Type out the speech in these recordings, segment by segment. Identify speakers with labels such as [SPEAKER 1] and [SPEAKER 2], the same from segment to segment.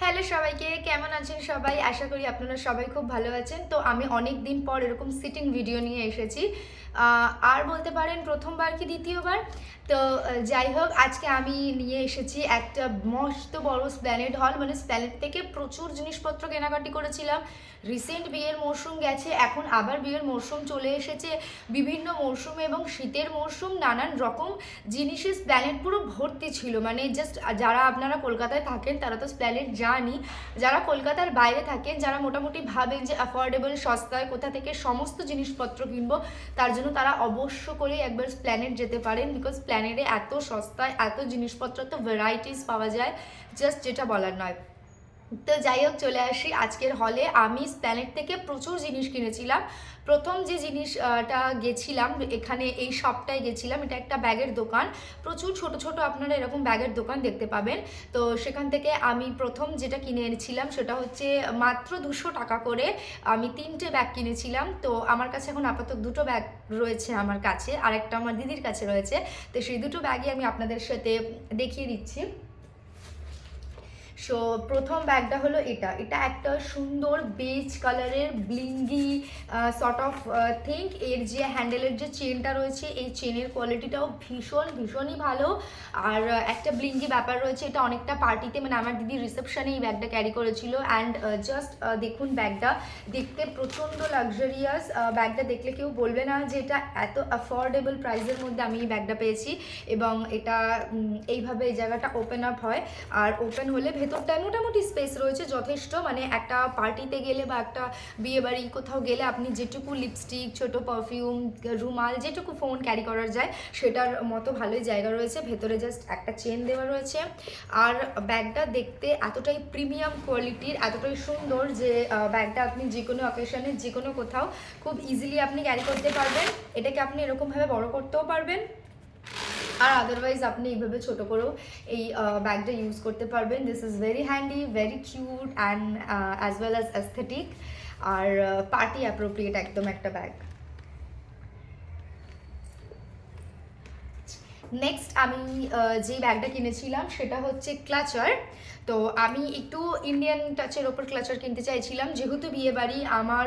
[SPEAKER 1] Hello সবাইকে, কেমন আছেন সবাই? আশা করি আপনারা সবাই খুব ভালো আছেন। তো আমি অনেক দিন পর এরকম সিটিং ভিডিও নিয়ে এসেছি। আর বলতে পারেন প্রথমবার কি দ্বিতীয়বার? তো যাই হোক, আজকে আমি নিয়ে এসেছি একটা মস্ত বড় স্প্ল্যানেড হল। মানে স্প্ল্যানেড থেকে প্রচুর জিনিসপত্র কেনাকাটি করেছিলাম। রিসেন্ট বিয়ের মরশুম গেছে, এখন আবার বিয়ের মরশুম চলে এসেছে। বিভিন্ন মরশুম এবং শীতের মরশুম নানান রকম জিনিসের স্প্ল্যানেট পুরো ভর্তি ছিল। মানে জাস্ট যারা আপনারা কলকাতায় থাকেন, তারা তো স্প্ল্যানেট জানি। যারা কলকাতার বাইরে থাকেন, যারা মোটামুটি ভাবেন যে অ্যাফোর্ডেবল সস্তায় কোথা থেকে সমস্ত জিনিসপত্র কিনবো, তার জন্য তারা অবশ্য করে একবার প্ল্যানেট যেতে পারেন বিকজ প্ল্যানেটে এত সস্তায় এত জিনিসপত্র তো ভ্যারাইটিস পাওয়া যায় জাস্ট যেটা বলার নয়। তো যাই হোক, চলে আসি আজকের হলে আমি স্প্ল্যানেট থেকে প্রচুর জিনিস কিনেছিলাম। প্রথম যে জিনিসটা গেছিলাম, এখানে এই শপটায় গেছিলাম, এটা একটা ব্যাগের দোকান। প্রচুর ছোট ছোট আপনারা এরকম ব্যাগের দোকান দেখতে পাবেন। তো সেখান থেকে আমি প্রথম যেটা কিনে এনেছিলাম, সেটা হচ্ছে মাত্র দুশো টাকা করে আমি তিনটে ব্যাগ কিনেছিলাম। তো আমার কাছে এখন আপাতত দুটো ব্যাগ রয়েছে আমার কাছে আর একটা আমার দিদির কাছে রয়েছে। তো সেই দুটো ব্যাগই আমি আপনাদের সাথে দেখিয়ে দিচ্ছি। সো প্রথম ব্যাগটা হলো এটা। এটা একটা সুন্দর বেজ কালারের ব্লিঙ্গি সর্ট অফ থিঙ্ক এর যে হ্যান্ডেলের যে চেনটা রয়েছে, এই চেনের কোয়ালিটিটাও ভীষণ, ভীষণই ভালো। আর একটা ব্লিঙ্গি ব্যাপার রয়েছে, এটা অনেকটা পার্টিতে মানে আমার দিদি রিসেপশানে এই ব্যাগটা ক্যারি করেছিল। অ্যান্ড জাস্ট দেখুন ব্যাগটা দেখতে প্রচণ্ড লাক্সারিয়াস ব্যাগটা দেখলে কেউ বলবে না যে এটা এত অ্যাফোর্ডেবল প্রাইসের মধ্যে আমি এই ব্যাগটা পেয়েছি। এবং এটা এইভাবে এই জায়গাটা ওপেন আপ হয়। আর ওপেন হলে ভেতরটায় মোটামুটি স্পেস রয়েছে, যথেষ্ট। মানে একটা পার্টিতে গেলে বা একটা বিয়ে বাড়ি কোথাও গেলে আপনি যেটুকু লিপস্টিক ছোট পারফিউম রুমাল, যেটুকু ফোন ক্যারি করার যায়, সেটার মতো ভালোই জায়গা রয়েছে। ভেতরে জাস্ট একটা চেন দেওয়া রয়েছে। আর ব্যাগটা দেখতে এতটাই প্রিমিয়াম কোয়ালিটির এতটাই সুন্দর যে ব্যাগটা আপনি যে কোনো অকেশনে যে কোনো কোথাও খুব ইজিলি আপনি ক্যারি করতে পারবেন। এটাকে আপনি এরকমভাবে বড় করতেও পারবেন। আর আদারওয়াইজ আপনি এইভাবে ছোট করেও এই ব্যাগটা ইউজ করতে পারবেন। This is very handy very cute and as well as aesthetic R party appropriate একদম একটা ব্যাগ নেক্সট আমি যে ব্যাগটা কিনেছিলাম সেটা হচ্ছে ক্লাচার তো আমি একটু ইন্ডিয়ান টাচের ওপর ক্লাচার কিনতে চাইছিলাম। যেহেতু বিয়ে বাড়ি, আমার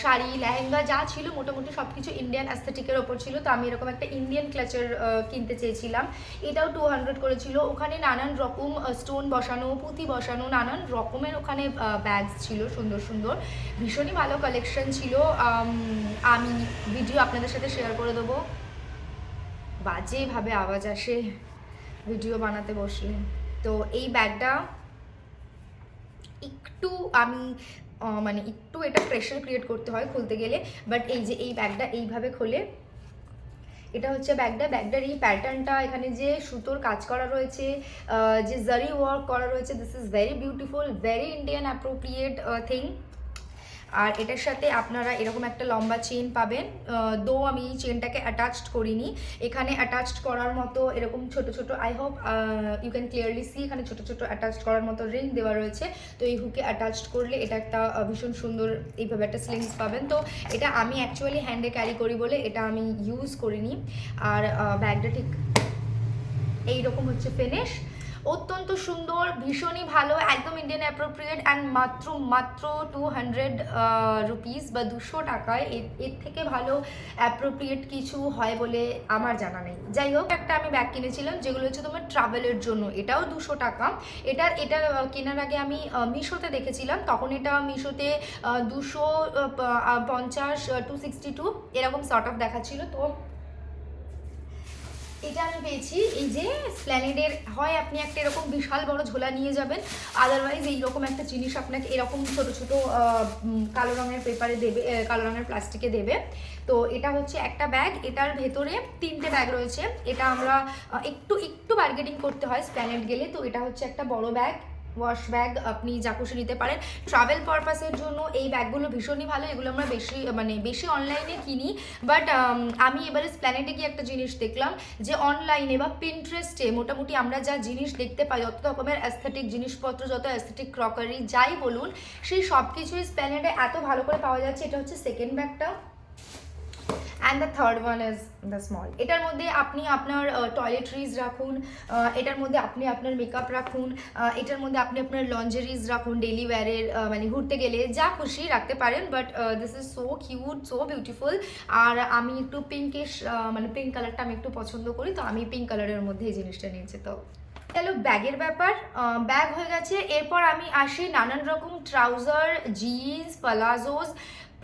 [SPEAKER 1] শাড়ি, লেহেঙ্গা যা ছিল মোটামুটি সব কিছু ইন্ডিয়ান অ্যাস্থেটিকের ওপর ছিল। তো আমি এরকম একটা ইন্ডিয়ান ক্লাচার কিনতে চেয়েছিলাম। এটাও টু হান্ড্রেড করেছিল ওখানে নানান রকম স্টোন বসানো, পুঁতি বসানো, নানান রকমের ওখানে ব্যাগস ছিল সুন্দর সুন্দর। ভীষণই ভালো কালেকশন ছিল। আমি ভিডিও আপনাদের সাথে শেয়ার করে দেবো। বাজেভাবে আওয়াজ আসে। ভিডিও বানাতে বসলে। তো এই ব্যাগটা একটু আমি মানে একটু এটা প্রেশার ক্রিয়েট করতে হয় খুলতে গেলে বাট এই যে এই ব্যাগটা এইভাবে খোলে, এটা হচ্ছে ব্যাগটা। ব্যাগটার এই প্যাটার্নটা এখানে যে সুতোর কাজ করা রয়েছে যে জারি ওয়ার্ক করা রয়েছে this is very beautiful very Indian appropriate thing আর এটার সাথে আপনারা এরকম একটা লম্বা চেন পাবেন। দো আমি চেনটাকে অ্যাটাচড করিনি। এখানে অ্যাটাচড করার মতো এরকম ছোট ছোট I hope you can clearly see এখানে ছোট ছোট অ্যাটাচড করার মতো রিং দেওয়া রয়েছে। তো এই হুকে অ্যাটাচড করলে এটা একটা ভীষণ সুন্দর এইভাবে একটা স্লিংস পাবেন। তো এটা আমি অ্যাকচুয়ালি হ্যান্ডে ক্যারি করি বলে এটা আমি ইউজ করিনি। আর ব্যাগটা ঠিক এইরকম হচ্ছে ফিনিশ অত্যন্ত সুন্দর, ভীষণই ভালো, একদম ইন্ডিয়ান অ্যাপ্রোপ্রিয়েট অ্যান্ড মাত্র মাত্র টু হান্ড্রেড রুপিস বা দুশো টাকায় এর থেকে ভালো অ্যাপ্রোপ্রিয়েট কিছু হয় বলে আমার জানা নেই। যাই হোক, একটা আমি ব্যাগ কিনেছিলাম, যেগুলো হচ্ছে তোমার ট্রাভেলের জন্য। এটাও দুশো টাকা। এটা এটা কেনার আগে আমি মিশোতে দেখেছিলাম। তখন এটা মিশোতে দুশো পঞ্চাশ টু সিক্সটি টু এরকম সর্ট অফ দেখাচ্ছিল। তো এটা আমি পেয়েছি, এই যে স্প্ল্যানেডের হয় আপনি একটা এরকম বিশাল বড় ঝোলা নিয়ে যাবেন আদারওয়াইজ এইরকম একটা জিনিস আপনাকে এরকম ছোট ছোট কালো রঙের পেপারে দেবে কালো রঙের প্লাস্টিকে দেবে। তো এটা হচ্ছে একটা ব্যাগ এটার ভেতরে তিনটে ব্যাগ রয়েছে। এটা আমরা একটু একটু বার্গেটিং করতে হয় স্প্ল্যানেড গেলে, তো এটা হচ্ছে একটা বড় ব্যাগ ওয়াশ ব্যাগ আপনি যা খুশি নিতে পারেন। ট্রাভেল পারপাসের জন্য এই ব্যাগগুলো ভীষণই ভালো, এগুলো আমরা বেশি মানে বেশি অনলাইনে কিনি। বাট আমি এবারে স্প্ল্যানেটে গিয়ে একটা জিনিস দেখলাম যে অনলাইনে বা পিন্টারেস্টে মোটামুটি আমরা যা জিনিস দেখতে পাই যত রকমের অ্যাস্থেটিক জিনিসপত্র, যত অ্যাস্থেটিক ক্রকারি যাই বলুন, সেই সব কিছুই স্প্ল্যানেটে এত ভালো করে পাওয়া যাচ্ছে, এটা হচ্ছে সেকেন্ড ব্যাগটা and the third one is the small এটার মধ্যে আপনি আপনার টয়লেটরিজ রাখুন এটার মধ্যে আপনি আপনার মেকআপ রাখুন এটার মধ্যে আপনি আপনার লঞ্জারিজ রাখুন ডেলি ওয়্যারের মানে ঘুরতে গেলে যা খুশি রাখতে পারেন but this is so cute so beautiful আর আমি একটু পিঙ্কিশ মানে পিঙ্ক কালারটা আমি একটু পছন্দ করি, তো আমি পিঙ্ক কালারের মধ্যে এই জিনিসটা নিয়েছি, তো। গেল ব্যাগের ব্যাপার ব্যাগ হয়ে গেছে। এরপর আমি আসি নানান রকম ট্রাউজার জিন্স পালাজোস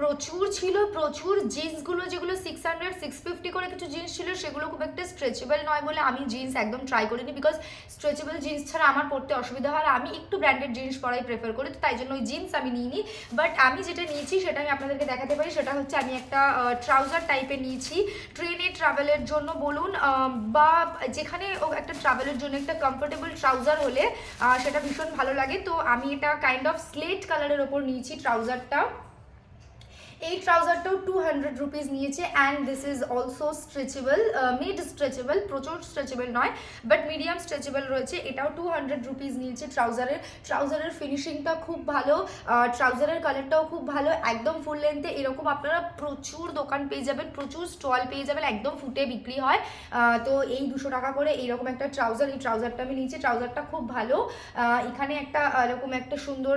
[SPEAKER 1] প্রচুর ছিল, প্রচুর জিন্সগুলো যেগুলো সিক্স হান্ড্রেড সিক্স ফিফটি করে কিছু জিন্স ছিল, সেগুলো খুব একটা স্ট্রেচেবল নয় বলে আমি জিন্স একদম ট্রাই করিনি বিকজ স্ট্রেচেবল জিন্স ছাড়া আমার পড়তে অসুবিধা হয় আমি একটু ব্র্যান্ডেড জিন্স পরাই প্রেফার করি, তো তাই জন্য ওই জিন্স আমি নিইনি। বাট আমি যেটা নিয়েছি সেটা আমি আপনাদেরকে দেখাতে পারি, সেটা হচ্ছে আমি একটা ট্রাউজার টাইপের নিয়েছি। ট্রেনে ট্রাভেলের জন্য বলুন বা যেখানে একটা ট্রাভেলের জন্য একটা কমফোর্টেবল ট্রাউজার হলে সেটা ভীষণ ভালো লাগে। তো আমি এটা কাইন্ড অফ স্লেট কালারের ওপর নিয়েছি ট্রাউজারটা এই ট্রাউজারটাও টু হান্ড্রেড রুপিস নিয়েছে and this is also stretchable mid stretchable প্রচুর স্ট্রেচেবল নয় বাট মিডিয়াম স্ট্রেচেবল রয়েছে, এটাও টু হান্ড্রেড রুপিস নিয়েছে ট্রাউজারের ট্রাউজারের ফিনিশিংটা খুব ভালো ট্রাউজারের কালারটাও খুব ভালো, একদম ফুল লেন্থে এরকম আপনারা প্রচুর দোকান পেয়ে যাবেন, প্রচুর স্টল পেয়ে যাবেন, একদম ফুটে বিক্রি হয়। তো এই দুশো টাকা করে এইরকম একটা ট্রাউজার এই ট্রাউজারটা আমি নিয়েছি ট্রাউজারটা খুব ভালো এখানে একটা এরকম একটা সুন্দর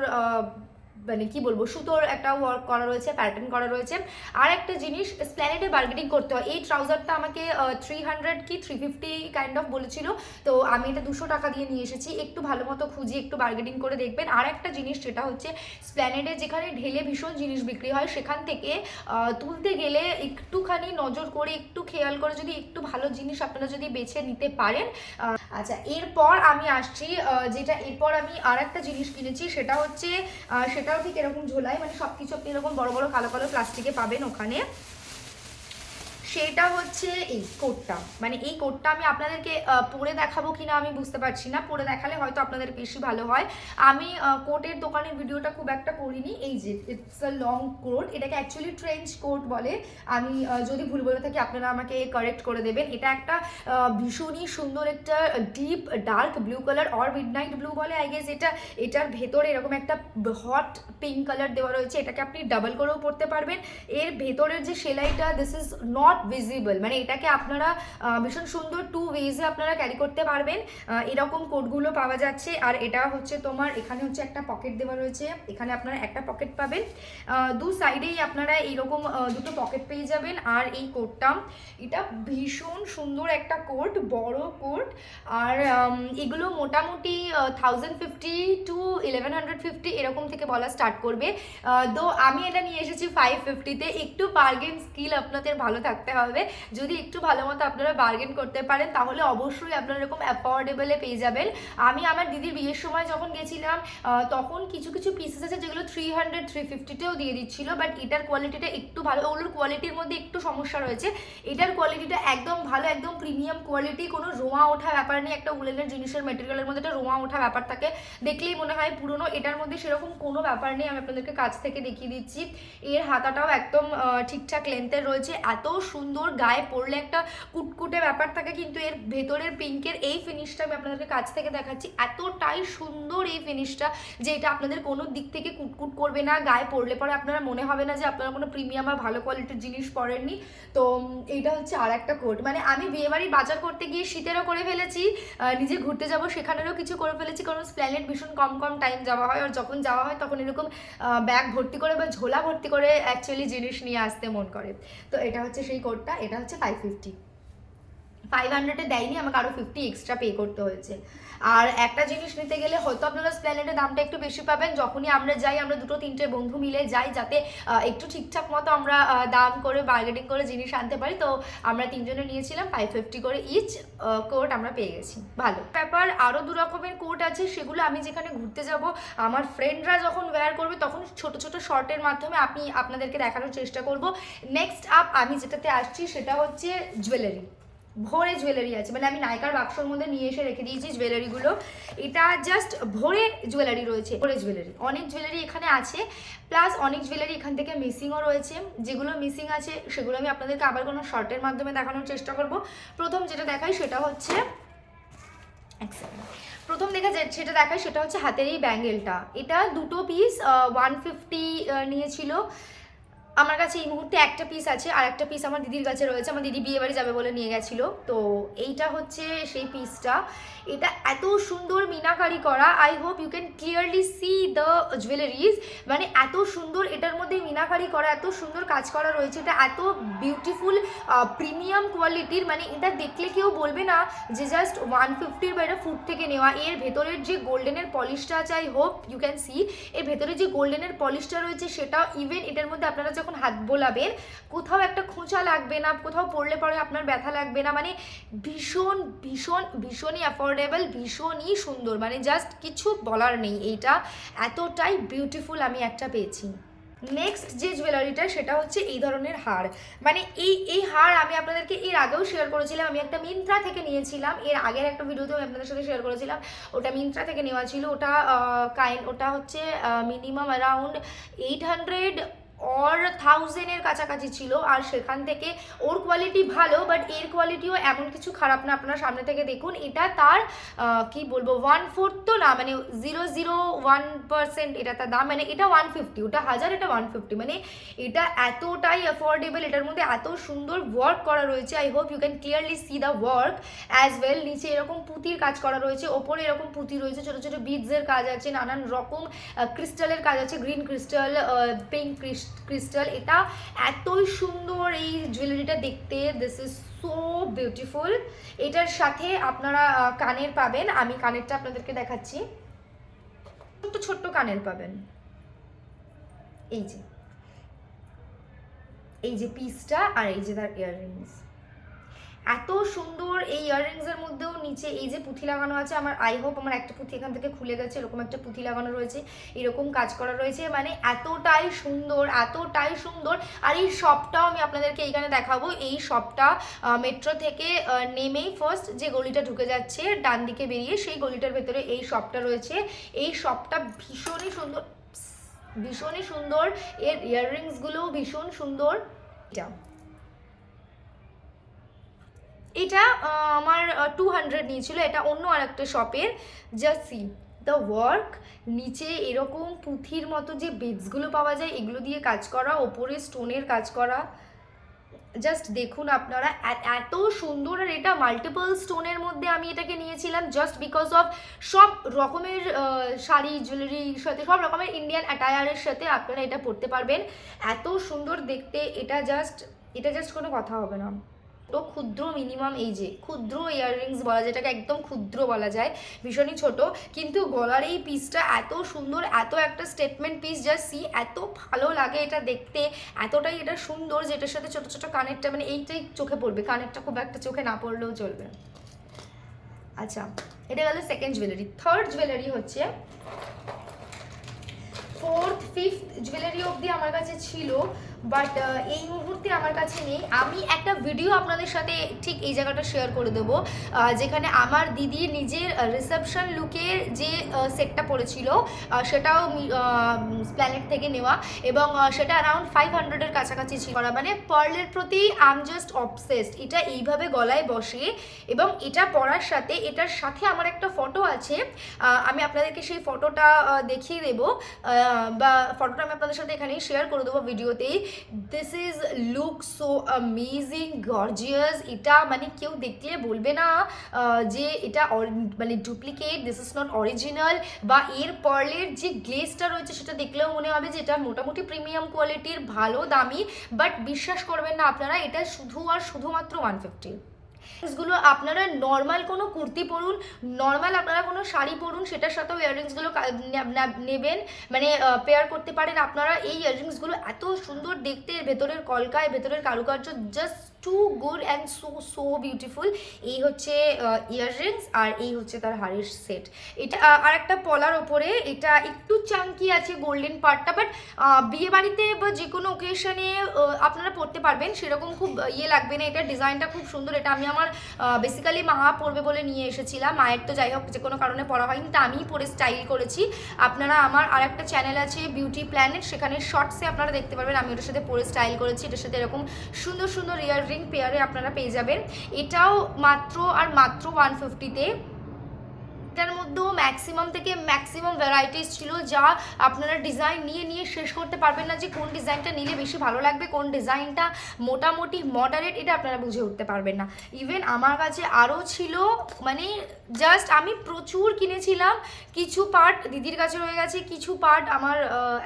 [SPEAKER 1] মানে কি বলব সুতোর একটা ওয়ার্ক করা রয়েছে প্যাটার্ন করা রয়েছে। আর একটা জিনিস স্প্ল্যানেটে বার্গেনিং করতে হয়। এই ট্রাউজারটা আমাকে থ্রি হান্ড্রেড কি থ্রি ফিফটি কাইন্ড অফ বলেছিল। তো আমি এটা দুশো টাকা দিয়ে নিয়ে এসেছি। একটু ভালো মতো খুঁজি একটু বার্গেনিং করে দেখবেন। আর একটা জিনিস সেটা হচ্ছে স্প্ল্যানেটে যেখানে ঢেলে ভীষণ জিনিস বিক্রি হয় সেখান থেকে তুলতে গেলে একটুখানি নজর করে একটু খেয়াল করে যদি একটু ভালো জিনিস আপনারা যদি বেছে নিতে পারেন আচ্ছা এরপর আমি আসছি যেটা এরপর আমি আর একটা জিনিস কিনেছি সেটা হচ্ছে আহ, সেটাও ঠিক এরকম ঝোলাই মানে সব কিছু আপনি এরকম বড় বড় কালো কালো প্লাস্টিকে পাবেন ওখানে। সেটা হচ্ছে এই কোটটা। মানে এই কোটটা আমি আপনাদেরকে পরে দেখাবো কিনা আমি বুঝতে পারছি না। পরে দেখালে হয়তো আপনাদের বেশি ভালো হয়। আমি কোটের দোকানের ভিডিওটা খুব একটা করিনি। এই যে ইটস আ লং কোট এটাকে অ্যাকচুয়ালি ট্রেঞ্চ কোট বলে। আমি যদি ভুল বলে থাকি, আপনারা আমাকে কারেক্ট করে দেবেন। এটা একটা ভীষণই সুন্দর একটা deep dark blue colour or midnight blue বলে আই গেস এটা, এটার ভেতরে এরকম একটা হট পিঙ্ক কালার দেওয়া রয়েছে। এটাকে আপনি ডাবল করেও পরতে পারবেন। এর ভেতরের যে সেলাইটা দিস ইজ নট ভিজিবল মানে এটাকে আপনারা ভীষণ সুন্দর টু ওয়েজে আপনারা ক্যারি করতে পারবেন। এরকম কোডগুলো পাওয়া যাচ্ছে। আর এটা হচ্ছে তোমার, এখানে হচ্ছে একটা পকেট দেওয়া রয়েছে। এখানে আপনারা একটা পকেট পাবেন। দু সাইডেই আপনারা এইরকম দুটো পকেট পেয়ে যাবেন। আর এই কোটটা এটা ভীষণ সুন্দর একটা কোট বড় কোট আর এগুলো মোটামুটি thousand fifty to eleven hundred fifty এরকম থেকে বলা স্টার্ট করবে। দো আমি এটা নিয়ে এসেছি ফাইভ ফিফটিতে একটু বার্গেন স্কিল আপনাদের ভালো থাকতে হবে। যদি একটু ভালো মতো আপনারা বার্গেন করতে পারেন, তাহলে অবশ্যই আপনারা এরকম অ্যাফোর্ডেবলে পেয়ে যাবেন। আমি আমার দিদির বিয়ের সময় যখন গেছিলাম তখন কিছু কিছু পিসেস আছে যেগুলো থ্রি হান্ড্রেড থ্রি ফিফটিতেও দিয়ে দিচ্ছিল বাট এটার কোয়ালিটিটা একটু ভালো। ওগুলোর কোয়ালিটির মধ্যে একটু সমস্যা রয়েছে। এটার কোয়ালিটিটা একদম ভালো, একদম প্রিমিয়াম কোয়ালিটি কোনো রোঁয়া ওঠা ব্যাপার নেই। একটা উলেনের জিনিসের মেটেরিয়ালের মধ্যে একটা রোঁয়া ওঠা ব্যাপার থাকে। দেখলেই মনে হয় পুরনো। এটার মধ্যে সেরকম কোনো ব্যাপার নেই। আমি আপনাদেরকে কাছ থেকে দেখিয়ে দিচ্ছি। এর হাতাটাও একদম ঠিকঠাক লেন্থের রয়েছে। এত সুন্দর গায়ে পরলে একটা কুটকুটে ব্যাপার থাকে, কিন্তু এর ভেতরের পিঙ্কের এই ফিনিশটা আমি আপনাদেরকে কাছ থেকে দেখাচ্ছি। এতটাই সুন্দর এই ফিনিশটা যে এটা আপনাদের কোনো দিক থেকে কুটকুট করবে না, গায়ে পরলে পরে আপনারা মনে হবে না যে আপনারা কোনো প্রিমিয়াম বা ভালো কোয়ালিটির জিনিস পরেননি। তো এইটা হচ্ছে আর একটা কোট মানে আমি বিয়েবাড়ির বাজার করতে গিয়ে শীতেরও করে ফেলেছি নিজে ঘুরতে যাব, সেখানেরও কিছু করে ফেলেছি, কারণ স্প্ল্যানেট ভীষণ কম কম টাইম যাওয়া হয়, আর যখন যাওয়া হয় তখন এরকম ব্যাগ ভর্তি করে বা ঝোলা ভর্তি করে অ্যাকচুয়ালি জিনিস নিয়ে আসতে মন করে। তো এটা হচ্ছে সেই কোটটা এটা হচ্ছে ফাইভ ফিফটি ফাইভ হান্ড্রেডে দেয়নি, আমাকে আরও ফিফটি এক্সট্রা পে করতে হয়েছে। আর একটা জিনিস নিতে গেলে হয়তো আপনারা স্প্ল্যানেটের দামটা একটু বেশি পাবেন, যখনই আমরা যাই, আমরা দুটো, তিনটে বন্ধু মিলে যাই, যাতে একটু ঠিকঠাক মতো আমরা দাম করে বার্গেনিং করে জিনিস আনতে পারি। তো আমরা তিনজনে নিয়েছিলাম ফাইভ ফিফটি করে ইচ কোট আমরা পেয়ে গেছি। ভালো। ব্যাপার আরও দু রকমের কোট আছে, সেগুলো আমি যেখানে ঘুরতে যাব, আমার ফ্রেন্ডরা যখন ওয়্যার করবে, তখন ছোট ছোট শর্টের মাধ্যমে আমি আপনাদেরকে দেখানোর চেষ্টা করব। নেক্সট আপ আমি যেটাতে আসছি, সেটা হচ্ছে জুয়েলারি ভরে জুয়েলারি আছে। মানে আমি নায়কার বাক্সর মধ্যে নিয়ে এসে রেখে দিয়েছি জুয়েলারিগুলো এটা জাস্ট ভরে জুয়েলারি রয়েছে। ভরে জুয়েলারি অনেক জুয়েলারি এখানে আছে। প্লাস অনেক জুয়েলারি এখান থেকে মিসিংও রয়েছে। যেগুলো মিসিং আছে, সেগুলো আমি আপনাদেরকে আবার কোনো শর্টের মাধ্যমে দেখানোর চেষ্টা করব। প্রথম যেটা দেখাই সেটা হচ্ছে প্রথম দেখা যায় সেটা দেখায় সেটা হচ্ছে হাতের এই ব্যাঙ্গেলটা এটা দুটো পিস ওয়ান ফিফটি নিয়েছিল। আমার কাছে এই মুহূর্তে একটা পিস আছে, আর একটা পিস আমার দিদির কাছে রয়েছে, আমার দিদি বিয়ে বাড়ি যাবে বলে নিয়ে গেছিল। তো এইটা হচ্ছে সেই পিসটা এটা এত সুন্দর মিনাকারি করা I hope you can clearly see the jewelleries মানে এত সুন্দর, এটার মধ্যে মিনাকারি করা, এত সুন্দর কাজ করা রয়েছে, এটা এত বিউটিফুল প্রিমিয়াম কোয়ালিটির মানে এটা দেখলে কেউ বলবে না যে জাস্ট ওয়ান ফিফটির বা এটা ফুড থেকে নেওয়া। এর ভেতরের যে গোল্ডেনের পলিশটা আছে I hope you can see এর ভেতরে যে গোল্ডেনের পলিশটা রয়েছে সেটা ইভেন এটার মধ্যে আপনারা যখন হাত বোলাবেন, কোথাও একটা খোঁচা লাগবে না, কোথাও পড়লে পরে আপনার ব্যথা লাগবে না মানে ভীষণ ভীষণ, ভীষণই অ্যাফোর্ডেবল ভীষণই সুন্দর মানে জাস্ট কিছু বলার নেই, এইটা এতটাই বিউটিফুল আমি একটা পেয়েছি। নেক্সট যে জুয়েলারিটা সেটা হচ্ছে এই ধরনের হার। মানে এই এই হার আমি আপনাদেরকে এর আগেও শেয়ার করেছিলাম, আমি একটা মিন্ত্রা থেকে নিয়েছিলাম, এর আগের একটা ভিডিওতেও আমি আপনাদের সাথে শেয়ার করেছিলাম, ওটা মিন্ত্রা থেকে নেওয়া ছিল, ওটা কাইন্ড ওটা হচ্ছে minimum around eight hundred or থাউজেন্ডের কাছাকাছি ছিল, আর সেখান থেকে ওর কোয়ালিটি ভালো বাট এর কোয়ালিটিও এমন কিছু খারাপ না, আপনারা সামনে থেকে দেখুন। এটা তার কি বলব ওয়ান ফোর্থ তো না মানে জিরো জিরো ওয়ান পার্সেন্ট এটা তার দাম মানে এটা ওয়ান ফিফটি ওটা হাজার, এটা ওয়ান ফিফটি মানে এটা এতটাই অ্যাফোর্ডেবল এটার মধ্যে এত সুন্দর ওয়ার্ক করা রয়েছে। I hope you can clearly see the work as well নিচে এরকম পুঁতির কাজ করা রয়েছে, ওপরে এরকম পুঁতি রয়েছে, ছোটো ছোটো বিডসের কাজ আছে, নানান রকম ক্রিস্টালের কাজ আছে গ্রিন ক্রিস্টাল পিঙ্ক ক্রিস্টাল এটা এতই সুন্দর এই জুয়েলারিটা দেখতে। দিস ইজ সো বিউটিফুল এটার সাথে আপনারা কানের পাবেন। আমি কানেরটা আপনাদেরকে দেখাচ্ছি। ছোট্ট ছোট্ট কানের পাবেন। এই যে। এই যে পিসটা আর এই যে তার ইয়াররিংস এত সুন্দর এই ইয়াররিংসের মধ্যেও নিচে এই যে পুঁথি লাগানো আছে, আমার আই হোপ আমার একটা পুঁথি এখান থেকে খুলে গেছে, এরকম একটা পুঁথি লাগানো রয়েছে, এরকম কাজ করা রয়েছে মানে এতটাই সুন্দর এতটাই সুন্দর। আর এই শপটাও আমি আপনাদেরকে এইখানে দেখাবো, এই শপটা মেট্রো থেকে নেমেই ফার্স্ট যে গলিটা ঢুকে যাচ্ছে, ডান দিকে বেরিয়ে সেই গলিটার ভেতরে এই শপটা রয়েছে। এই শপটা ভীষণই সুন্দর ভীষণই সুন্দর, এর ইয়াররিংসগুলোও ভীষণ সুন্দর। এটা এটা আমার টু হান্ড্রেড নিয়েছিল, এটা অন্য আরেকটা শপের জাস্ট সি দ্য ওয়ার্ক নিচে এরকম পুঁথির মতো যে বেডসগুলো পাওয়া যায়, এগুলো দিয়ে কাজ করা, ওপরে স্টোনের কাজ করা জাস্ট দেখুন আপনারা এত সুন্দর, আর এটা মাল্টিপল স্টোনের মধ্যে আমি এটাকে নিয়েছিলাম জাস্ট বিকজ অফ সব রকমের শাড়ি জুয়েলারির সাথে, সব রকমের ইন্ডিয়ান অ্যাটায়ারের সাথে আপনারা এটা পরতে পারবেন, এত সুন্দর দেখতে, এটা জাস্ট এটা জাস্ট কোনো কথা হবে না। তো ক্ষুদ্র মিনিমাম এই যে, ক্ষুদ্র ইয়াররিংস বলা যায় এটাকে একদম ক্ষুদ্র বলা যায়, ভীষণই ছোট, কিন্তু গলার এই পিসটা এত সুন্দর, এত একটা স্টেটমেন্ট পিস জাস্ট সি এত ভালো লাগে এটা দেখতে, এতটাই এটা সুন্দর যে এটার সাথে ছোট ছোট কানেরটা মানে এইটাই চোখে পড়বে, কানেরটা খুব একটা চোখে না পড়লেও চলবে। আচ্ছা এটা গেল সেকেন্ড জুয়েলারি থার্ড জুয়েলারি হচ্ছে ফোর্থ ফিফথ জুয়েলারি অবধি আমার কাছে ছিল বাট এই মুহূর্তে আমার কাছে নেই। আমি একটা ভিডিও আপনাদের সাথে ঠিক এই জায়গাটা শেয়ার করে দেবো। যেখানে আমার দিদির নিজের রিসেপশন লুকের যে সেটটা পড়েছিল সেটাও প্ল্যানেট থেকে নেওয়া। এবং সেটা অ্যারাউন্ড ফাইভ হান্ড্রেডের কাছাকাছি ছিল। করা মানে পার্লের প্রতি আম জাস্ট অবসেসড এটা এইভাবে গলায় বসে। এবং এটা পরার সাথে, এটার সাথে আমার একটা ফটো আছে। আমি আপনাদেরকে সেই ফটোটা দেখিয়ে দেবো। বা ফটোটা আমি আপনাদের সাথে এখানেই শেয়ার করে দেবো ভিডিওতেই this is look so amazing gorgeous এটা মানে কেউ দেখলে বলবে না যে এটা মানে duplicate this is not original বা এর পার্লের যে গ্লেসটা রয়েছে সেটা দেখলেও মনে হবে যে এটা মোটামুটি প্রিমিয়াম কোয়ালিটির ভালো, দামি বাট বিশ্বাস করবেন না আপনারা, এটা শুধু আর শুধুমাত্র ওয়ান ফিফটি গুলো আপনারা নর্মাল কোনো কুর্তি পরুন নর্মাল আপনারা কোনো শাড়ি পরুন, সেটার সাথেও ইয়াররিংসগুলো নেবেন। মানে পেয়ার করতে পারেন। আপনারা এই ইয়াররিংসগুলো এত সুন্দর দেখতে, ভেতরের কলকায়, ভেতরের কারুকার্য just too good and so so beautiful এই হচ্ছে ইয়াররিংস আর এই হচ্ছে তার হারের সেট এটা আর একটা পলার ওপরে, এটা একটু চাঙ্কি আছে গোল্ডেন পার্টটা বাট বিয়ে বাড়িতে বা যে কোনো ওকেশনে আপনারা পরতে পারবেন। সেরকম খুব ইয়ে লাগবে না। এটার ডিজাইনটা খুব সুন্দর। এটা আমি আমার বেসিক্যালি মা পরবে বলে নিয়ে এসেছিলাম। মায়ের তো যাই হোক, যে কোনো কারণে পরা হয়নি, তা আমিই পরে স্টাইল করেছি। আপনারা আমার আর একটা চ্যানেল আছে বিউটি প্ল্যানেট সেখানে শর্টসে আপনারা দেখতে পারবেন। আমি ওটার সাথে পরে স্টাইল করেছি। এটার সাথে এরকম সুন্দর সুন্দর ইয়াররিং পেয়ারে আপনারা পেয়ে যাবেন। এটাও মাত্র আর মাত্র ওয়ান ফিফটিতে মধ্যেও ম্যাক্সিমাম থেকে ম্যাক্সিমাম ভ্যারাইটিস ছিল যা আপনারা ডিজাইন নিয়ে নিয়ে শেষ করতে পারবেন না যে কোন ডিজাইনটা নিলে বেশি ভালো লাগবে, কোন ডিজাইনটা মোটামুটি মডারেট এটা আপনারা বুঝে উঠতে পারবেন না। ইভেন আমার কাছে আরও ছিল মানে জাস্ট আমি প্রচুর কিনেছিলাম, কিছু পার্ট দিদির কাছে রয়ে গেছে, কিছু পার্ট আমার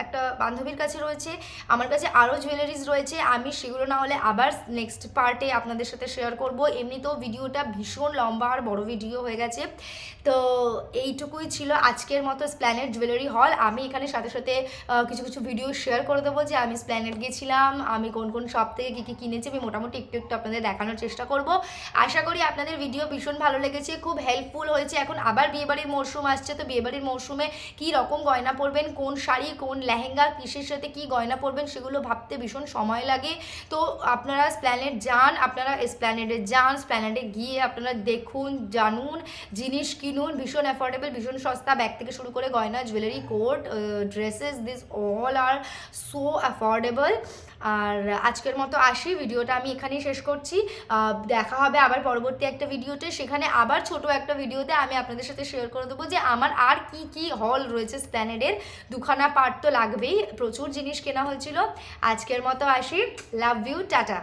[SPEAKER 1] একটা বান্ধবীর কাছে রয়েছে, আমার কাছে আরও জুয়েলারিজ রয়েছে, আমি সেগুলো না হলে আবার নেক্সট পার্টে আপনাদের সাথে শেয়ার করব। এমনিতেও ভিডিওটা ভীষণ লম্বা আর বড় ভিডিও হয়ে গেছে। তো এইটুকুই ছিল আজকের মতো স্প্ল্যানেট জুয়েলারি হল আমি এখানে সাথে সাথে কিছু কিছু ভিডিও শেয়ার করে দেবো যে আমি স্প্ল্যানেট গেছিলাম আমি কোন কোন শপ থেকে কী কী কিনেছি, আমি মোটামুটি একটু একটু আপনাদের দেখানোর চেষ্টা করব। আশা করি আপনাদের ভিডিও ভীষণ ভালো লেগেছে, খুব হেল্পফুল হয়েছে। এখন আবার বিয়েবাড়ির মরশুম আসছে, তো বিয়েবাড়ির মরশুমে কী রকম গয়না পরবেন, কোন শাড়ি, কোন লেহেঙ্গা, কিসের সাথে কী গয়না পরবেন, সেগুলো ভাবতে ভীষণ সময় লাগে। তো আপনারা স্প্ল্যানেট যান, আপনারা স্প্ল্যানেটে যান স্প্ল্যানেটে গিয়ে আপনারা দেখুন, জানুন, জিনিস কিনুন, ভীষণ অ্যাফোর্ডেবল ভীষণ সস্তা ব্যাগ থেকে শুরু করে গয়না jewellery coat dresses this all are so affordable আর আজকের মতো আসি, ভিডিওটা আমি এখানেই শেষ করছি। দেখা হবে আবার পরবর্তী একটা ভিডিওতে। সেখানে আবার ছোট একটা ভিডিওতে আমি আপনাদের সাথে শেয়ার করে দেবো যে আমার আর কি কি হল রয়েছে স্প্ল্যানেডের দুখানা পার্ট তো লাগবেই। প্রচুর জিনিস কেনা হয়েছিল। আজকের মতো আসি। Love you tata.